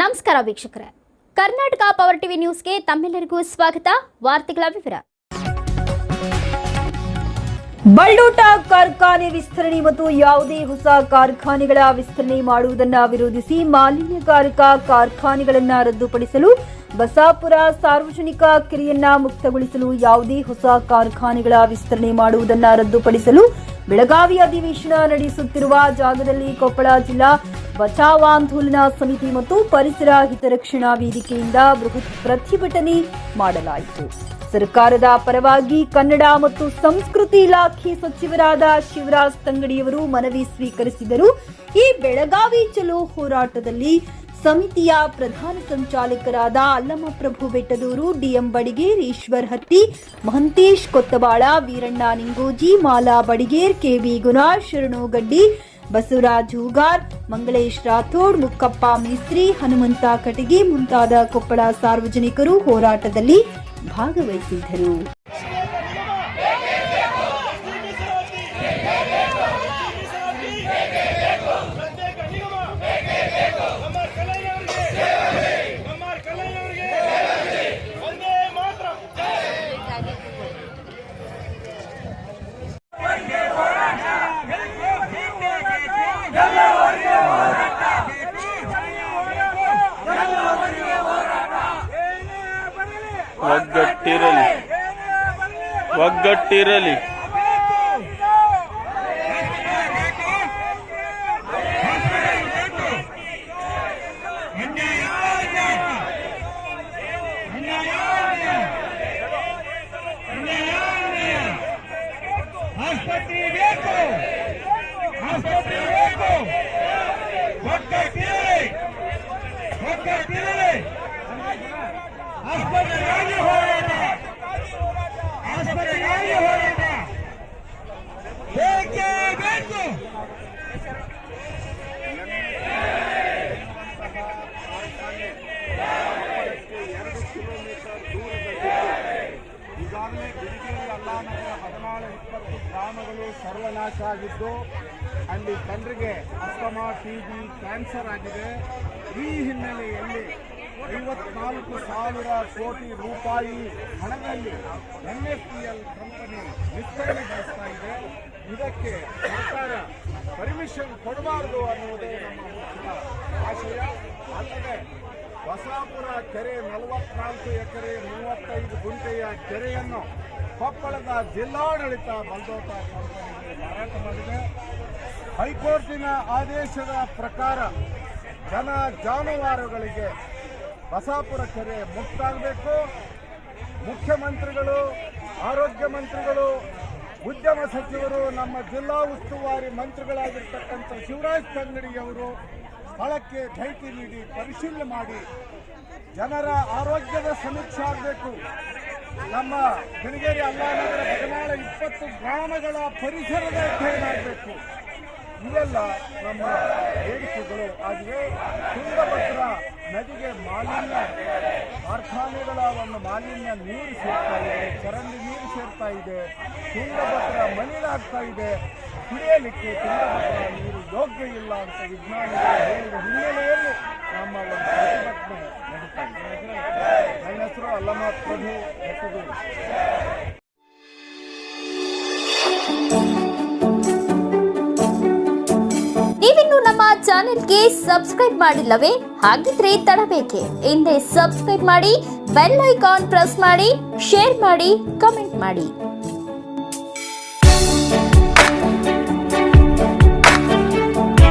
ನಮಸ್ಕಾರ ವೀಕ್ಷಕರೇ. Karnataka power TV ನ್ಯೂಸ್ಗೆ ತಮ್ಮೆಲ್ಲರಿಗೂ ಸ್ವಾಗತ. ವಾರ್ತೆಗಳ ವಿವರ. ಬಳ್ಳೂಟ ಕಾರ್ಖಾನೆ ವಿಸ್ತರಣೆ ಮತ್ತು ಯಾವುದೇ ಹೊಸ ಕಾರ್ಖಾನೆಗಳ ವಿಸ್ತರಣೆ ಮಾಡುವುದನ್ನು ವಿರೋಧಿಸಿ ಮಾಲಿನ್ಯಕಾರಕ ಕಾರ್ಖಾನೆಗಳನ್ನು ರದ್ದುಪಡಿಸಲು ಬಸಾಪುರ ಸಾರ್ವಜನಿಕ ಕಿರಿಯನ್ನ ಮುಕ್ತಗೊಳಿಸಲು ಯಾವುದೇ ಹೊಸ ಕಾರ್ಖಾನೆಗಳ ವಿಸ್ತರಣೆ ಮಾಡುವುದನ್ನು ರದ್ದುಪಡಿಸಲು ಬೆಳಗಾವಿ ಅಧಿವೇಶನ ನಡೆಸುತ್ತಿರುವ ಜಾಗದಲ್ಲಿ ಕೊಪ್ಪಳ ಜಿಲ್ಲಾ ಬಚಾವ್ ಆಂದೋಲನ ಸಮಿತಿ ಮತ್ತು ಪರಿಸರ ಹಿತರಕ್ಷಣಾ ವೇದಿಕೆಯಿಂದ ಬೃಹತ್ ಪ್ರತಿಭಟನೆ ಮಾಡಲಾಯಿತು. ಸರ್ಕಾರದ ಪರವಾಗಿ ಕನ್ನಡ ಮತ್ತು ಸಂಸ್ಕೃತಿ ಇಲಾಖೆ ಸಚಿವರಾದ ಶಿವರಾಜ್ ತಂಗಡಿಯವರು ಮನವಿ ಸ್ವೀಕರಿಸಿದರು. ಈ ಬೆಳಗಾವಿ ಚಲೋ ಹೋರಾಟದಲ್ಲಿ ಸಮಿತಿಯ ಪ್ರಧಾನ ಸಂಚಾಲಕರಾದ ಅಲ್ಲಮಪ್ರಭು ಬೆಟ್ಟದೂರು, ಡಿಎಂ ಬಡಿಗೇರ್, ಈಶ್ವರ್ ಹತ್ತಿ, ಮಹಂತೇಶ್ ಕೊತ್ತಬಾಳ, ವೀರಣ್ಣ ನಿಂಗೋಜಿ, ಮಾಲಾ ಬಡಿಗೇರ್, ಕೆವಿ ಶರಣು ಶರಣೋಗಡ್ಡಿ, ಬಸವರಾಜ್ ಹೂಗಾರ್, ಮಂಗಳೇಶ್ ರಾಥೋಡ್, ಮುಕ್ಕಪ್ಪ ಮೇಸ್ತ್ರಿ, ಹನುಮಂತ ಕಟಗಿ ಮುಂತಾದ ಕೊಪ್ಪಳ ಸಾರ್ವಜನಿಕರು ಹೋರಾಟದಲ್ಲಿ ಭಾಗವಹಿಸಿದ್ದರು. ಒಗ್ಗಟ್ಟಿರಲಿ. ಆಸ್ಪತ್ರೆ ಬೇಕು. ಆಸ್ಪತ್ರೆ ಬೇಕು ಒಗ್ಗಟ್ಟಿರಲಿ ಒಗ್ಗಟ್ಟಿರಲಿ ಆಸ್ಪತ್ರೆಗಾಗಿ ಹೋರಾಟ ಆಸ್ಪತ್ರೆಗಾಗಿ ಹೋರಾಟ ಬೇಕೇ ಬೇಕು ಈಗಾಗಲೇ ಬಿಳಿಗೇರಿ ಅಲ್ಲಾನಗರ ಹದಿನಾಳು ಇಪ್ಪತ್ತು ಗ್ರಾಮಗಳು ಸರ್ವನಾಶ ಆಗಿದ್ದು, ಅಲ್ಲಿ ಜನರಿಗೆ ಅಸ್ತಮಾ ಟಿ ಬಿ ಕ್ಯಾನ್ಸರ್ ಆಗಿದೆ. ಈ ಹಿನ್ನೆಲೆಯಲ್ಲಿ ಐವತ್ನಾಲ್ಕು ಸಾವಿರ ಕೋಟಿ ರೂಪಾಯಿ ಹಣದಲ್ಲಿ N F P L company ಇದೆ. ಇದಕ್ಕೆ ಸರ್ಕಾರ ಪರ್ಮಿಷನ್ ಕೊಡಬಾರದು ಅನ್ನುವುದೇ ನಮ್ಮ ಆಶಯ. ಅಲ್ಲದೆ ಬಸಾಪುರ ಕೆರೆ ನಲವತ್ನಾಲ್ಕು ಎಕರೆ ಮೂವತ್ತೈದು ಗುಂಟೆಯ ಕೆರೆಯನ್ನು ಕೊಪ್ಪಳದ ಜಿಲ್ಲಾಡಳಿತ ಬಂದೋಟ ಕಂಪನಿಗೆ ಮಾರಾಟ ಮಾಡಿದೆ. ಹೈಕೋರ್ಟಿನ ಆದೇಶದ ಪ್ರಕಾರ ಜನ ಜಾನುವಾರುಗಳಿಗೆ ಬಸಾಪುರ ಕೆರೆ ಮುಕ್ತಾಗಬೇಕು. ಮುಖ್ಯಮಂತ್ರಿಗಳು, ಆರೋಗ್ಯ ಮಂತ್ರಿಗಳು, ಉದ್ಯಮ ಸಚಿವರು, ನಮ್ಮ ಜಿಲ್ಲಾ ಉಸ್ತುವಾರಿ ಮಂತ್ರಿಗಳಾಗಿರ್ತಕ್ಕಂಥ ಶಿವರಾಜ್ ತಂಗಡಿಯವರು ಸ್ಥಳಕ್ಕೆ ಭೇಟಿ ನೀಡಿ, ಪರಿಶೀಲನೆ ಮಾಡಿ, ಜನರ ಆರೋಗ್ಯದ ಸಮೀಕ್ಷೆ ಆಗಬೇಕು. ನಮ್ಮ ಬಿಳಿಗೇರಿ ಅಲ್ಲಾನಗರ ಬದನಾಳ ಇಪ್ಪತ್ತು ಗ್ರಾಮಗಳ ಪರಿಸರದ ಅಧ್ಯಯನ ಆಗಬೇಕು. ಇವೆಲ್ಲ ನಮ್ಮ ಬೇಡಿಕೆಗಳು ಆಗಿವೆ. ತುಂಗಭದ್ರ ನದಿಗೆ ಮಾಲಿನ್ಯ, ಕಾರ್ಖಾನೆಗಳ ಒಂದು ಮಾಲಿನ್ಯ ನೀರು ಸೇರ್ತಾ ಇದೆ, ಚರಂಡಿ ನೀರು ಸೇರ್ತಾ ಇದೆ, ತುಂಗಭದ್ರ ಮಲಿನಾಗ್ತಾ ಇದೆ. ಕುಡಿಯಲಿಕ್ಕೆ ತುಂಗಭದ್ರ ನೀರು ಯೋಗ್ಯ ಇಲ್ಲ ಅಂತ ವಿಜ್ಞಾನಿಗಳು ಹೇಳಿದ ಹಿನ್ನೆಲೆಯಲ್ಲಿ ನಮ್ಮ ಒಂದು ಪ್ರತಿಭಟನೆ ನಡೀತಾ ಇದೆ. ನನ್ನ ಹೆಸರು ಅಲ್ಲಮ ಪ್ರಭು ಹೆಸರು ನೀವಿನ್ನು ನಮ್ಮ ಚಾನೆಲ್ಗೆ ಸಬ್ಸ್ಕ್ರೈಬ್ ಮಾಡಿಲ್ಲವೇ? ಹಾಗಿದ್ರೆ ತಡಬೇಕೆ. ಹಿಂದೆ ಸಬ್ಸ್ಕ್ರೈಬ್ ಮಾಡಿ, ಬೆಲ್ ಐಕಾನ್ ಪ್ರೆಸ್ ಮಾಡಿ, ಶೇರ್ ಮಾಡಿ, ಕಮೆಂಟ್ ಮಾಡಿ.